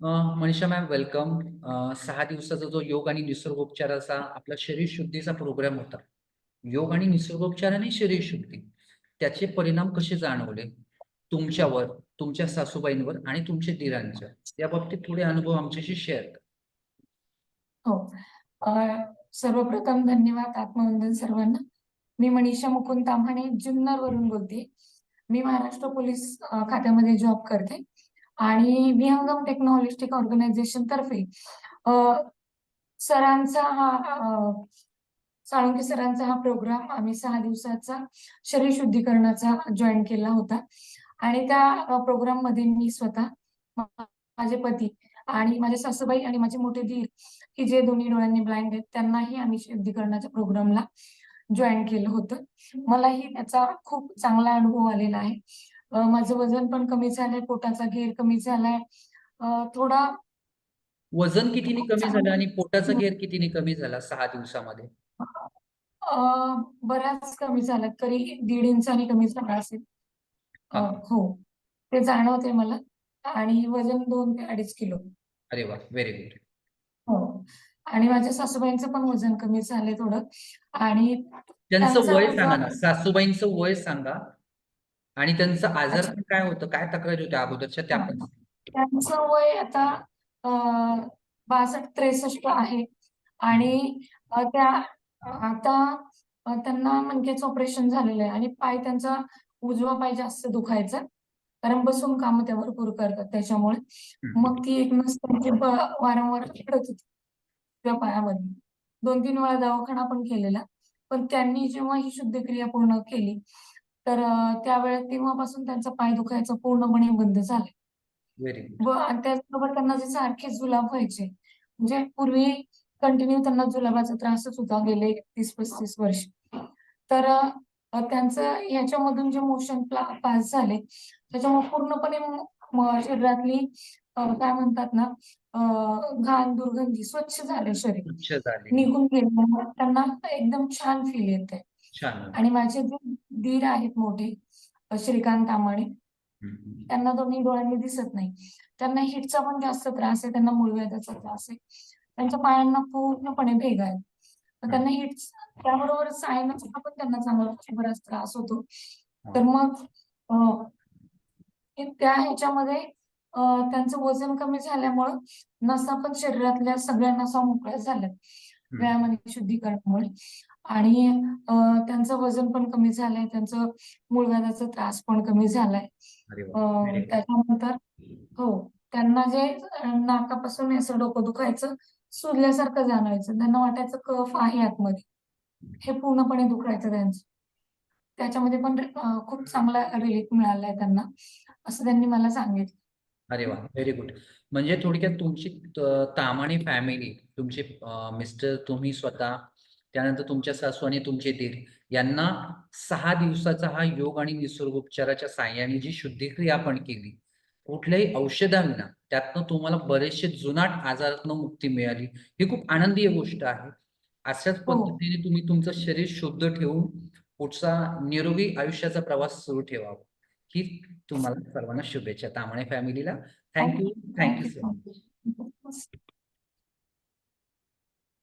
Manisha ma'am welcome सहा दिवसाचा जो योग आणि निसर्गोपचाराचा आपला शरीर शुद्धीचा प्रोग्राम होता. योग आणि निसर्गोपचार आणि शरीर शुद्धी त्याचे परिणाम कसे जाणवले? तुमच्यावर तुमच्या सासूबाईंवर आणि तुमच्या दिरांच्या या बाबतीत थोडे अनुभव आमच्याशी शेअर हो. सर्वप्रथम धन्यवाद आत्मवंदन सर्वांना. मी मनीषा मुकुंद ताम्हाणे जुन्नर वरून बोलते. मी महाराष्ट्र पोलीस खात्यामध्ये जॉब करते. आणि विहंगम टेक्नॉलॉजिस्टिक ऑर्गनायझेशन तर्फे सरांचा हा साळुंके सरांचा हा प्रोग्राम आम्ही सहा दिवसाचा शरीर शुद्धीकरणाचा जॉईन केला होता. आणि त्या प्रोग्राममध्ये मी स्वतः माझे पती आणि माझे सासूबाई आणि माझे मोठे धीर की जे दोन्ही डोळ्यांनी ब्लाइंड आहेत त्यांनाही आम्ही शुद्धीकरणाच्या प्रोग्रामला जॉईन केलं होतं. मलाही त्याचा खूप चांगला अनुभव आलेला आहे. माझं वजन पण कमी झालंय पोटाचा घेर कमी झालाय. थोडा वजन कितीने कमी झालं आणि पोटाचा घेर कितीने कमी झाला सहा दिवसामध्ये? बराच कमी झाला तरी दीड इंचाने कमी झाला असेल. हा. ते जाणवते मला. आणि वजन दोन ते अडीच किलो. अरे वा व्हेरी गुड. हो आणि माझ्या सासूबाईंचं पण वजन कमी झालंय थोडं. आणि त्यांचं वय सांगा ना सासूबाईंचं वय सांगा. आणि त्यांचं आजार काय होतं? काय तक्रारी होत्या अगोदरच्या? त्या. पण. त्यांचं वय आता बासष्ट त्रेसष्ट आहे. आणि त्या आता त्यांना मणक्याचं ऑपरेशन झालेलं आहे. आणि पाय त्यांचा उजवा पाय जास्त दुखायचा. कारण बसून कामं त्या भरपूर करतात त्याच्यामुळे. मग ती एक नस त्यांची वारंवार पडत होती. त्या पायामध्ये. दोन तीन वेळा दवाखाना पण केलेला. पण त्यांनी जेव्हा ही शुद्धक्रिया पूर्ण केली तर त्यावेळेस तेव्हापासून त्यांचा पाय दुखायचा पूर्णपणे बंद झाला व आणि त्याचबरोबर त्यांना जे सारखे जुलाब व्हायचे म्हणजे पूर्वी कंटिन्यू त्यांना जुलाबाचा त्रासच होता गेले तीस पस्तीस वर्ष. तर त्यांचं ह्याच्यामधून जे मोशन पास झाले त्याच्यामुळे पूर्णपणे शरीरातली काय म्हणतात ना घाण दुर्गंधी स्वच्छ झाले शरीर. निघून गेल्यामुळे त्यांना एकदम छान फील येते छान. आणि माझे जे दीर आहेत मोठे. श्रीकांत तामाणे. त्यांना दोन्ही डोळ्यांनी दिसत नाही. त्यांना हिटचा पण जास्त त्रास आहे त्यांना मूळव्याधाचा त्रास आहे. त्यांच्या पायांना पूर्णपणे भेगा आहे. तर त्यांना हिट त्याबरोबर सायनसचा पण त्यांना चांगला बराच त्रास होतो. तर मग अं, त्या ह्याच्यामध्ये अं, त्यांचं वजन कमी झाल्यामुळं नसा पण शरीरातल्या सगळ्या नसा मोकळ्या झाल्यात. व्यायाम आणि शुद्धीकरणामुळे. आणि त्यांचं वजन पण कमी झालंय त्यांचं मूळव्याधाचा त्रास पण कमी झालाय. त्याच्यानंतर हो त्यांना जे नाकापासून असं डोकं दुखायचं सुजल्यासारखं जाणवायचं. त्यांना वाटायचं कफ आहे आतमध्ये. हे पूर्णपणे दुखायचं त्यांचं. त्याच्यामध्ये पण खूप चांगला रिलीफ मिळालाय त्यांना असं त्यांनी मला सांगितलं. अरे वा व्हेरी गुड म्हणजे थोडक्यात तुमची त- तामाणे फॅमिली तुमचे मिस्टर तुम्ही स्वतः त्यानंतर तुमच्या सासू आणि तुमचे दीर यांना सहा दिवसाचा हा योग आणि निसर्गोपचाराच्या साह्याने जी शुद्धिक्रिया आपण केली कुठल्याही औषधांना त्यातनं तुम्हाला बरेचसे जुनाट आजारातनं मुक्ती मिळाली. ही खूप आनंदीय गोष्ट आहे. अशाच हो. पद्धतीने तुम्ही तुमचं शरीर शुद्ध ठेवून पुढचा निरोगी आयुष्याचा प्रवास सुरू ठेवावा. ही तुम्हाला सर्वांना शुभेच्छा. तामणे फॅमिलीला थँक्यू थँक्यू सो मच